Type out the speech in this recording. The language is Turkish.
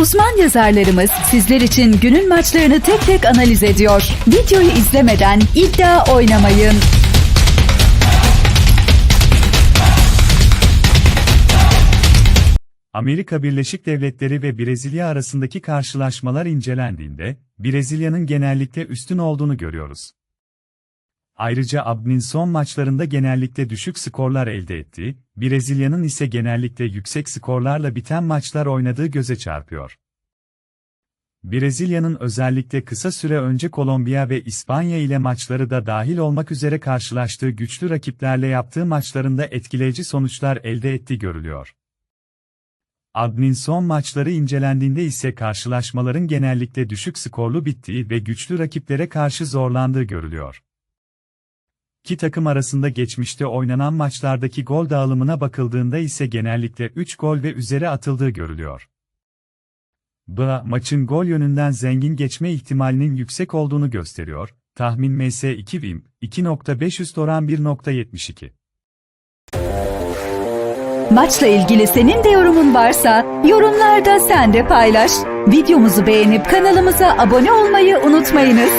Uzman yazarlarımız sizler için günün maçlarını tek tek analiz ediyor. Videoyu izlemeden iddia oynamayın. Amerika Birleşik Devletleri ve Brezilya arasındaki karşılaşmalar incelendiğinde, Brezilya'nın genellikle üstün olduğunu görüyoruz. Ayrıca AB'nin son maçlarında genellikle düşük skorlar elde ettiği, Brezilya'nın ise genellikle yüksek skorlarla biten maçlar oynadığı göze çarpıyor. Brezilya'nın özellikle kısa süre önce Kolombiya ve İspanya ile maçları da dahil olmak üzere karşılaştığı güçlü rakiplerle yaptığı maçlarında etkileyici sonuçlar elde ettiği görülüyor. Adnin son maçları incelendiğinde ise karşılaşmaların genellikle düşük skorlu bittiği ve güçlü rakiplere karşı zorlandığı görülüyor. İki takım arasında geçmişte oynanan maçlardaki gol dağılımına bakıldığında ise genellikle 3 gol ve üzeri atıldığı görülüyor. Bu, maçın gol yönünden zengin geçme ihtimalinin yüksek olduğunu gösteriyor. Tahmin MS2 Vim, 2.500 oran 1.72. Maçla ilgili senin de yorumun varsa yorumlarda sen de paylaş. Videomuzu beğenip kanalımıza abone olmayı unutmayınız.